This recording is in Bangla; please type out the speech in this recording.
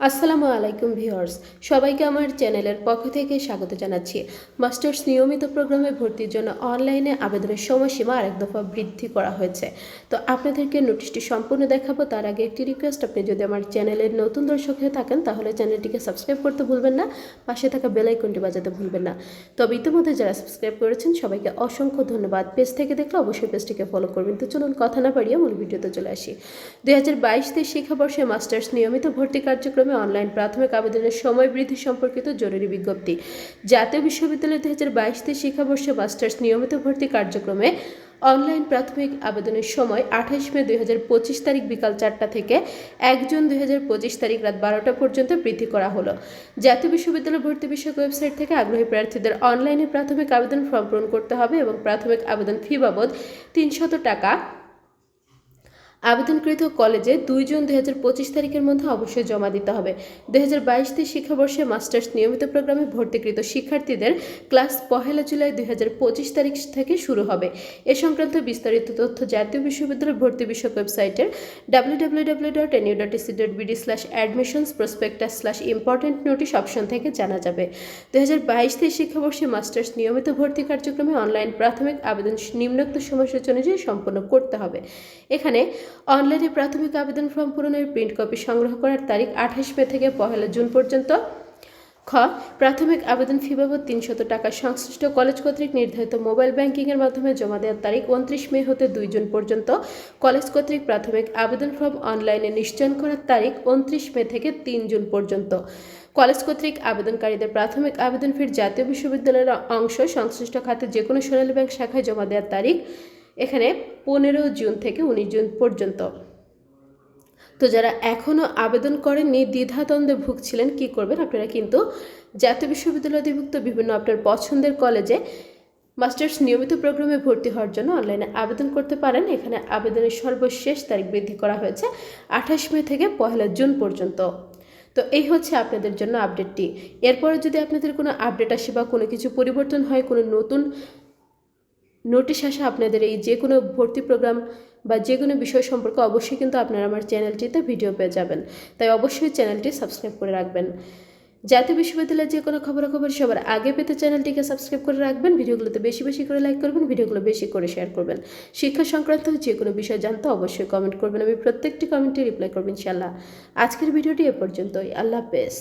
আসসালামু আলাইকুম ভিউয়ার্স, সবাইকে আমার চ্যানেলের পক্ষ থেকে স্বাগত জানাচ্ছি। মাস্টার্স নিয়মিত প্রোগ্রামে ভর্তির জন্য অনলাইনে আবেদনের সময়সীমা আরেক দফা বৃদ্ধি করা হয়েছে। তো আপনাদেরকে নোটিশটি সম্পূর্ণ দেখাবো, তার আগে একটি রিকোয়েস্ট আপনি যদি আমার চ্যানেলের নতুন দর্শক হয়ে থাকেন, তাহলে চ্যানেলটিকে সাবস্ক্রাইব করতে ভুলবেন না, পাশে থাকা বেল আইকনটি বাজাতে ভুলবেন না। তবে ইতিমধ্যে যারা সাবস্ক্রাইব করেছেন, সবাইকে অসংখ্য ধন্যবাদ। পেজ থেকে দেখলে অবশ্যই পেজটিকে ফলো করবেন। তো চলুন কথা না বাড়িয়ে মূল ভিডিওতে চলে আসি। দুই হাজার বাইশ শিক্ষাবর্ষে মাস্টার্স নিয়মিত ভর্তি কার্যক্রমে অনলাইন প্রাথমিক আবেদনের সময় বৃদ্ধি সম্পর্কিত জরুরি বিজ্ঞপ্তি। জাতীয় বিশ্ববিদ্যালয় দুই হাজার বাইশ তেইশ শিক্ষাবর্ষে মাস্টার্স নিয়মিত ভর্তি কার্যক্রমে অনলাইন প্রাথমিক আবেদনের সময় আঠাশ মে দুই তারিখ বিকাল চারটা থেকে এক জুন দুই হাজার পঁচিশ তারিখ রাত বারোটা পর্যন্ত বৃদ্ধি করা হলো। জাতীয় বিশ্ববিদ্যালয় ভর্তি বিষয়ক ওয়েবসাইট থেকে আগ্রহী প্রার্থীদের অনলাইনে প্রাথমিক আবেদন ফর্ম পূরণ করতে হবে এবং প্রাথমিক আবেদন ফি বাবদ তিনশত টাকা আবেদনকৃত কলেজে দুই জুন দুই হাজার পঁচিশ তারিখের মধ্যে অবশ্যই জমা দিতে হবে। দুই হাজার বাইশ তেইশ শিক্ষাবর্ষে মাস্টার্স নিয়মিত প্রোগ্রামে ভর্তিকৃত শিক্ষার্থীদের ক্লাস পহেলা জুলাই দুই হাজার পঁচিশ তারিখ থেকে শুরু হবে। এ সংক্রান্ত বিস্তারিত তথ্য জাতীয় বিশ্ববিদ্যালয় ভর্তি বিষয়ক ওয়েবসাইটের W W W dot NU dot EC dot BD slash admissions prospectus slash important notice option থেকে জানা যাবে। দুই হাজার বাইশ তেইশ শিক্ষাবর্ষে মাস্টার্স নিয়মিত ভর্তি কার্যক্রমে অনলাইন প্রাথমিক আবেদন নিম্নোক্ত সময়সূচি অনুযায়ী সম্পন্ন করতে হবে। এখানে অনলাইনে প্রাথমিক আবেদন ফর্ম পূরণের প্রিন্ট কপি সংগ্রহ করার তারিখ আঠাশ মে থেকে পহেলা জুন পর্যন্ত। খ, প্রাথমিক আবেদন ফি বাবদ তিনশত টাকা সংশ্লিষ্ট কলেজ কর্তৃক নির্ধারিত মোবাইল ব্যাংকিংয়ের মাধ্যমে জমা দেওয়ার তারিখ উনত্রিশ মে হতে দুই জুন পর্যন্ত। কলেজ কর্তৃক প্রাথমিক আবেদন ফর্ম অনলাইনে নিশ্চয়ন করার তারিখ উনত্রিশ মে থেকে তিন জুন পর্যন্ত। কলেজ কর্তৃক আবেদনকারীদের প্রাথমিক আবেদন ফির জাতীয় বিশ্ববিদ্যালয়ের অংশ, সংশ্লিষ্ট খাতে যে কোনো সোনালী ব্যাংক শাখায় জমা দেওয়ার তারিখ এখানে পনেরো জুন থেকে উনিশ জুন পর্যন্ত। তো যারা এখনও আবেদন করেননি, দ্বিধাদ্বন্দ্বে ভুগছিলেন, কি করবেন আপনারা কিন্তু জাতীয় বিশ্ববিদ্যালয় অধিভুক্ত বিভিন্ন আপনার পছন্দের কলেজে মাস্টার্স নিয়মিত প্রোগ্রামে ভর্তি হওয়ার জন্য অনলাইনে আবেদন করতে পারেন। এখানে আবেদনের সর্বশেষ তারিখ বৃদ্ধি করা হয়েছে আঠাশ মে থেকে পহেলা জুন পর্যন্ত। তো এই হচ্ছে আপনাদের জন্য আপডেটটি এরপরে যদি আপনাদের কোনো আপডেট আসে বা কোনো কিছু পরিবর্তন হয়, কোনো নতুন নোটিশ আসে আপনাদের এই যে কোনো ভর্তি প্রোগ্রাম বা যে কোনো বিষয় সম্পর্কে অবশ্যই কিন্তু আপনারা আমার চ্যানেলটিতে ভিডিও পেয়ে যাবেন। তাই অবশ্যই চ্যানেলটি সাবস্ক্রাইব করে রাখবেন। জাতীয় বিশ্ববিদ্যালয়ের যে কোনো খবরাখবর সবার আগে পেতে চ্যানেলটিকে সাবস্ক্রাইব করে রাখবেন, ভিডিওগুলোতে বেশি বেশি করে লাইক করবেন, ভিডিওগুলো বেশি করে শেয়ার করবেন। শিক্ষা সংক্রান্ত যে কোনো বিষয় জানতে অবশ্যই কমেন্ট করবেন, আমি প্রত্যেকটি কমেন্টে রিপ্লাই করবেন ইনশাল্লাহ আজকের ভিডিওটি এ পর্যন্তই, আল্লাহ হাফেজ।